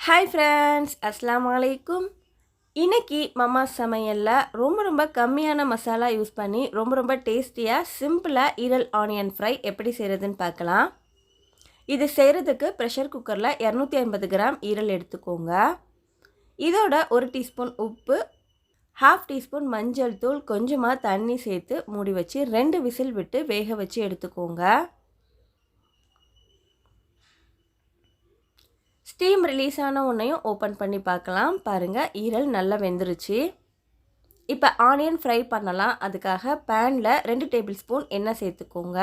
Hi friends அஸ்லாம் வலைக்கும் இன்றைக்கி மம்மா சமையலில் ரொம்ப ரொம்ப கம்மியான மசாலா யூஸ் பண்ணி ரொம்ப ரொம்ப டேஸ்டியாக சிம்பிளாக ஈரல் ஆனியன் ஃப்ரை எப்படி செய்கிறதுன்னு பார்க்கலாம். இது செய்கிறதுக்கு ப்ரெஷர் குக்கரில் இரநூத்தி ஐம்பது கிராம் ஈரல் எடுத்துக்கோங்க. இதோட ஒரு டீஸ்பூன் உப்பு ஹாஃப் டீஸ்பூன் மஞ்சள் தூள் கொஞ்சமாக தண்ணி சேர்த்து மூடி வச்சு ரெண்டு விசில் விட்டு வேக வச்சு எடுத்துக்கோங்க. ஸ்டீம் ரிலீஸ் ஆன உன்னையும் ஓப்பன் பண்ணி பார்க்கலாம். பாருங்கள் ஈரல் நல்லா வெந்துருச்சு. இப்போ ஆனியன் ஃப்ரை பண்ணலாம். அதுக்காக பேனில் ரெண்டு டேபிள் ஸ்பூன் எண்ணெய் சேர்த்துக்கோங்க.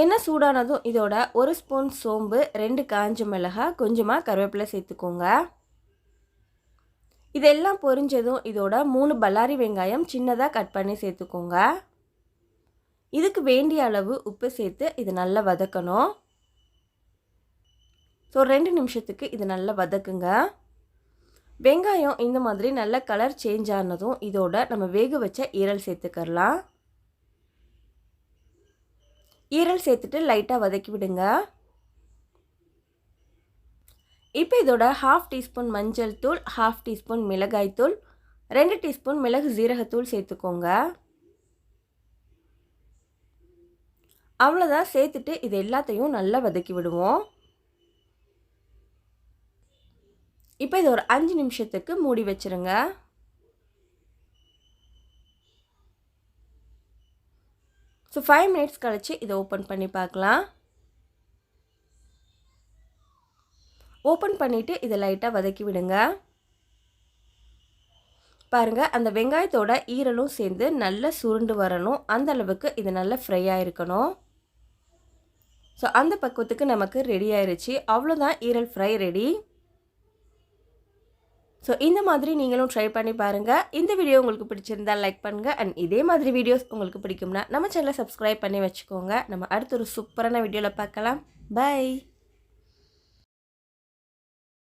எண்ணெய் சூடானதும் இதோட ஒரு ஸ்பூன் சோம்பு ரெண்டு காஞ்ச மிளகாய் கொஞ்சமாக கருவேப்பிலை சேர்த்துக்கோங்க. இதெல்லாம் பொரிஞ்சதும் இதோட மூணு பல்லாரி வெங்காயம் சின்னதாக கட் பண்ணி சேர்த்துக்கோங்க. இதுக்கு வேண்டிய அளவு உப்பு சேர்த்து இது நல்லா வதக்கணும். ஸோ ரெண்டு நிமிஷத்துக்கு இது நல்லா வதக்குங்க. வெங்காயம் இந்த மாதிரி நல்ல கலர் சேஞ்ச் ஆனதும் இதோட நம்ம வேக வச்ச ஈரல் சேர்த்துக்கரலாம் ஈரல் சேர்த்துட்டு லைட்டாக வதக்கி விடுங்க. இப்போ இதோட ஹாஃப் டீஸ்பூன் மஞ்சள் தூள் ஹாஃப் டீஸ்பூன் மிளகாய் தூள் ரெண்டு டீஸ்பூன் மிளகு ஜீரகத்தூள் சேர்த்துக்கோங்க. அவ்வளோதான் சேர்த்துட்டு இது எல்லாத்தையும் நல்லா வதக்கி விடுவோம். இப்போ இது ஒரு அஞ்சு நிமிஷத்துக்கு மூடி வச்சுருங்க. ஸோ ஃபைவ் மினிட்ஸ் கழித்து இதை ஓப்பன் பண்ணி பார்க்கலாம் ஓப்பன் பண்ணிவிட்டு இதை லைட்டாக வதக்கி விடுங்க. பாருங்கள் அந்த வெங்காயத்தோட ஈரலும் சேர்ந்து நல்லா சுருண்டு வரணும். அந்த அளவுக்கு இது நல்லா ஃப்ரையாக இருக்கணும் ஸோ அந்த பக்குவத்துக்கு நமக்கு ரெடி ஆயிடுச்சு அவ்வளோதான் ஈரல் ஃப்ரை ரெடி ஸோ இந்த மாதிரி நீங்களும் ட்ரை பண்ணி பாருங்கள் இந்த வீடியோ உங்களுக்கு பிடிச்சிருந்தால் லைக் பண்ணுங்கள் அண்ட் இதே மாதிரி வீடியோஸ் உங்களுக்கு பிடிக்கும்னா நம்ம சேனலை சப்ஸ்கிரைப் பண்ணி வச்சுக்கோங்க. நம்ம அடுத்த ஒரு சூப்பரான வீடியோவில் பார்க்கலாம். பாய்